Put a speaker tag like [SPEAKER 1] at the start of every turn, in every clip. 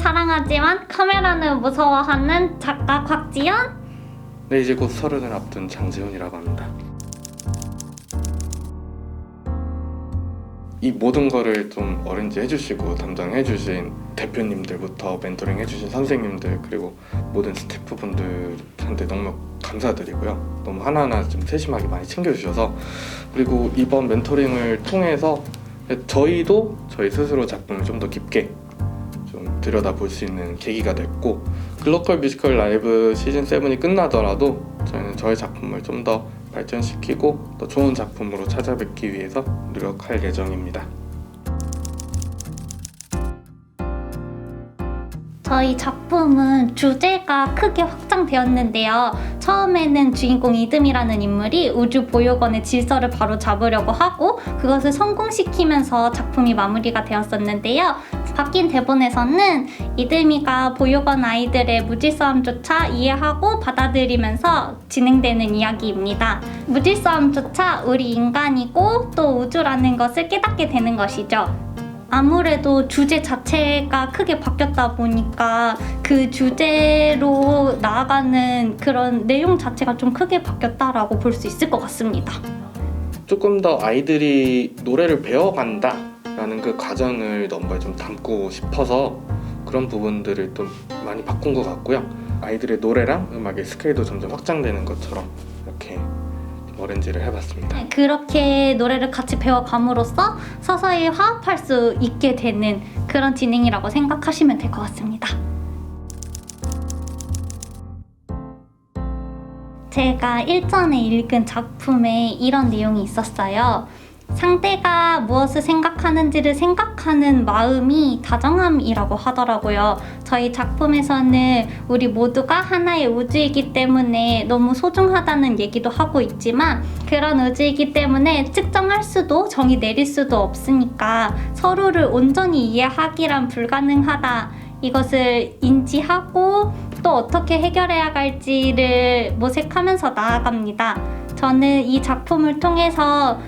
[SPEAKER 1] 사랑하지만 카메라는 무서워하는 작가 곽지연.
[SPEAKER 2] 네 이제 곧 서른을 앞둔 장재훈이라고 합니다. 이 모든 거를 좀 어렌지 해주시고 담당해 주신 대표님들부터 멘토링 해주신 선생님들 그리고 모든 스태프분들한테 너무 감사드리고요. 너무 하나하나 좀 세심하게 많이 챙겨주셔서 그리고 이번 멘토링을 통해서 저희도 저희 스스로 작품을 좀 더 깊게 좀 들여다볼 수 있는 계기가 됐고 글로컬 뮤지컬 라이브 시즌 7이 끝나더라도 저희는 저희 작품을 좀 더 발전시키고 더 좋은 작품으로 찾아뵙기 위해서 노력할 예정입니다.
[SPEAKER 1] 저희 작품은 주제가 크게 확장되었는데요. 처음에는 주인공 이듬이라는 인물이 우주 보육원의 질서를 바로 잡으려고 하고 그것을 성공시키면서 작품이 마무리가 되었었는데요. 바뀐 대본에서는 이듬이가 보육원 아이들의 무질서함조차 이해하고 받아들이면서 진행되는 이야기입니다. 무질서함조차 우리 인간이고 또 우주라는 것을 깨닫게 되는 것이죠. 아무래도 주제 자체가 크게 바뀌었다 보니까 그 주제로 나아가는 그런 내용 자체가 좀 크게 바뀌었다라고 볼 수 있을 것 같습니다.
[SPEAKER 2] 조금 더 아이들이 노래를 배워간다라는 그 과정을 넘버에 좀 담고 싶어서 그런 부분들을 좀 많이 바꾼 것 같고요. 아이들의 노래랑 음악의 스케일도 점점 확장되는 것처럼 어렌지를 해봤습니다.
[SPEAKER 1] 그렇게 노래를 같이 배워감으로써 서서히 화합할 수 있게 되는 그런 진행이라고 생각하시면 될 것 같습니다. 제가 일전에 읽은 작품에 이런 내용이 있었어요. 상대가 무엇을 생각하는지를 생각하는 마음이 다정함이라고 하더라고요. 저희 작품에서는 우리 모두가 하나의 우주이기 때문에 너무 소중하다는 얘기도 하고 있지만 그런 우주이기 때문에 측정할 수도 정의 내릴 수도 없으니까 서로를 온전히 이해하기란 불가능하다. 이것을 인지하고 또 어떻게 해결해야 할지를 모색하면서 나아갑니다. 저는 이 작품을 통해서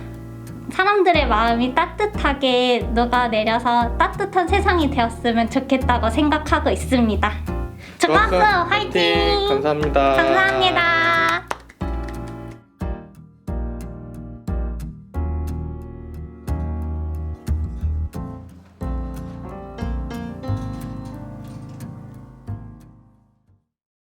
[SPEAKER 1] 사람들의 마음이 따뜻하게 녹아내려서 따뜻한 세상이 되었으면 좋겠다고 생각하고 있습니다. 좋았어! 화이팅!
[SPEAKER 2] 감사합니다.
[SPEAKER 1] 감사합니다.